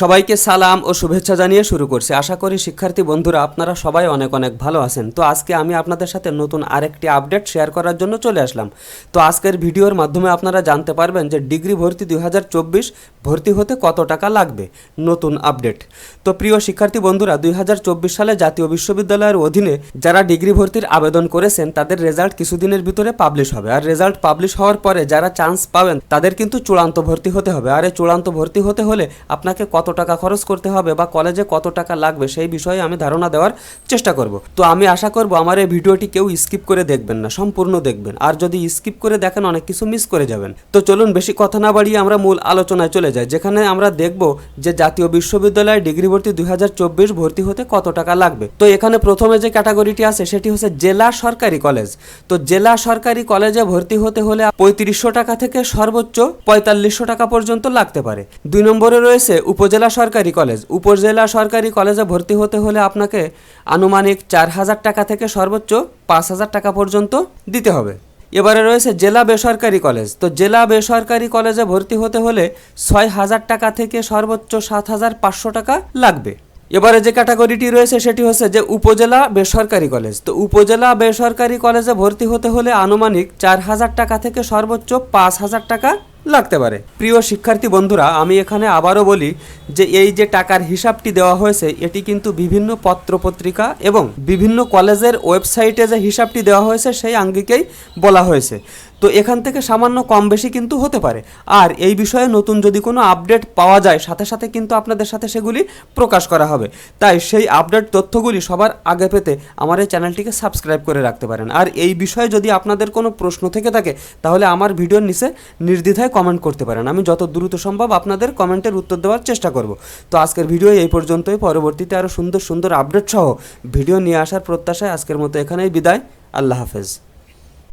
সবাইকে সালাম ও শুভেচ্ছা জানিয়ে শুরু করছি। আশা করি শিক্ষার্থী বন্ধুরা, আপনারা সবাই অনেক অনেক ভালো আছেন। তো আজকে আমি আপনাদের সাথে নতুন আরেকটি আপডেট শেয়ার করার জন্য চলে আসলাম। তো আজকের ভিডিওর মাধ্যমে আপনারা জানতে পারবেন যে ডিগ্রি ভর্তি দুই হাজার চব্বিশ ভর্তি হতে কত টাকা লাগবে। নতুন আপডেট। তো প্রিয় শিক্ষার্থী বন্ধুরা, দুই হাজার চব্বিশ সালে জাতীয় বিশ্ববিদ্যালয়ের অধীনে যারা ডিগ্রি ভর্তির আবেদন করেছেন, তাদের রেজাল্ট কিছুদিনের ভিতরে পাবলিশ হবে। আর রেজাল্ট পাবলিশ হওয়ার পরে যারা চান্স পাবেন, তাদের কিন্তু চূড়ান্ত ভর্তি হতে হবে। আর এই চূড়ান্ত ভর্তি হতে হলে আপনাকে কত টাকা খরচ করতে হবে বা কলেজে কত টাকা লাগবে সেই বিষয়ে আমি ধারণা দেওয়ার চেষ্টা করব। তো আমি আশা করব আমার এই ভিডিওটি কেউ স্কিপ করে দেখবেন না, সম্পূর্ণ দেখবেন। আর যদি স্কিপ করে দেখেন, অনেক কিছু মিস করে যাবেন। তো চলুন বেশি কথা না বাড়িয়ে আমরা মূল আলোচনায় চলে যাই, যেখানে আমরা দেখব যে জাতীয় বিশ্ববিদ্যালয়ে ডিগ্রি ভর্তি দুই ভর্তি হতে কত টাকা লাগবে। তো এখানে প্রথমে যে ক্যাটাগরিটি আছে, সেটি হচ্ছে জেলা সরকারি কলেজ। তো জেলা সরকারি কলেজে ভর্তি হতে হলে পঁয়ত্রিশশো টাকা থেকে সর্বোচ্চ পঁয়তাল্লিশশো টাকা পর্যন্ত লাগতে পারে। দুই নম্বরে রয়েছে উপজেলা সরকারি কলেজ। উপজেলা সরকারি কলেজে ভর্তি হতে হলে আপনাকে আনুমানিক চার হাজার টাকা থেকে সর্বোচ্চ পাঁচ হাজার টাকা পর্যন্ত দিতে হবে। এবারে রয়েছে জেলা বেসরকারি কলেজ। তো জেলা বেসরকারি কলেজে ভর্তি হতে হলে ছয় হাজার টাকা থেকে সর্বোচ্চ সাত হাজার পাঁচশো টাকা লাগবে। এবারে যে ক্যাটাগরিটি রয়েছে সেটি হচ্ছে যে উপজেলা বেসরকারি কলেজ। তো উপজেলা বেসরকারি কলেজে ভর্তি হতে হলে আনুমানিক চার হাজার টাকা থেকে সর্বোচ্চ পাঁচ হাজার টাকা লাগতে পারে। প্রিয় শিক্ষার্থী বন্ধুরা, আমি এখানে আবারও বলি যে এই যে টাকার হিসাবটি দেওয়া হয়েছে, এটি কিন্তু বিভিন্ন পত্রপত্রিকা এবং বিভিন্ন কলেজের ওয়েবসাইটে যে হিসাবটি দেওয়া হয়েছে, সেই আঙ্গিকেই বলা হয়েছে। তো এখান থেকে সামান্য কম বেশি কিন্তু হতে পারে। আর এই বিষয়ে নতুন যদি কোনো আপডেট পাওয়া যায়, সাথে সাথে কিন্তু আপনাদের সাথে সেগুলি প্রকাশ করা হবে। তাই সেই আপডেট তথ্যগুলি সবার আগে পেতে আমার এই চ্যানেলটিকে সাবস্ক্রাইব করে রাখতে পারেন। আর এই বিষয়ে যদি আপনাদের কোনো প্রশ্ন থেকে থাকে, তাহলে আমার ভিডিওর নিচে নির্দ্বিধায় কমেন্ট করতে পারেন। আমি যত দ্রুত সম্ভব আপনাদের কমেন্টের উত্তর দেওয়ার চেষ্টা করব। তো আজকের ভিডিও এই পর্যন্তই। পরবর্তীতে আরও সুন্দর সুন্দর আপডেট সহ ভিডিও নিয়ে আসার প্রত্যাশায় আজকের মতো এখানেই বিদায়। আল্লাহ হাফেজ।